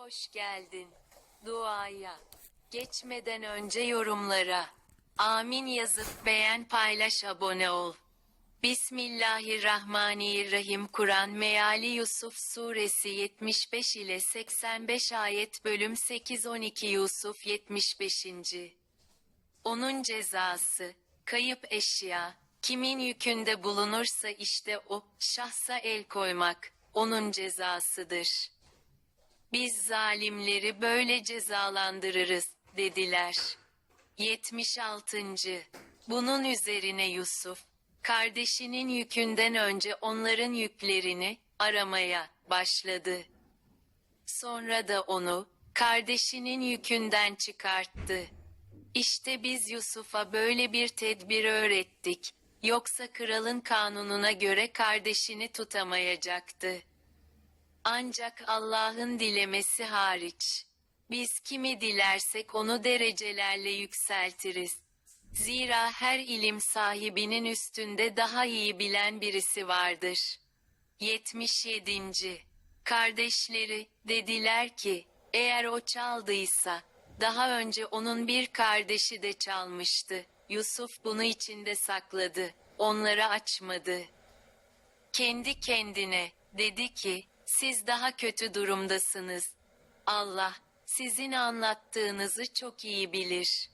Hoş geldin. Duaya. Geçmeden önce yorumlara. Amin yazıp beğen paylaş abone ol. Bismillahirrahmanirrahim Kur'an Meali Yusuf Suresi 75 ile 85 ayet bölüm 8-12 Yusuf 75. Onun cezası, kayıp eşya, kimin yükünde bulunursa işte o, şahsa el koymak, onun cezasıdır. Biz zalimleri böyle cezalandırırız, dediler. 76. Bunun üzerine Yusuf, kardeşinin yükünden önce onların yüklerini aramaya başladı. Sonra da onu kardeşinin yükünden çıkarttı. İşte biz Yusuf'a böyle bir tedbir öğrettik. Yoksa kralın kanununa göre kardeşini tutamayacaktı. Ancak Allah'ın dilemesi hariç. Biz kimi dilersek onu derecelerle yükseltiriz. Zira her ilim sahibinin üstünde daha iyi bilen birisi vardır. 77. Kardeşleri dediler ki, eğer o çaldıysa, daha önce onun bir kardeşi de çalmıştı. Yusuf bunu içinde sakladı, onlara açmadı. Kendi kendine dedi ki, siz daha kötü durumdasınız. Allah, sizin anlattığınızı çok iyi bilir.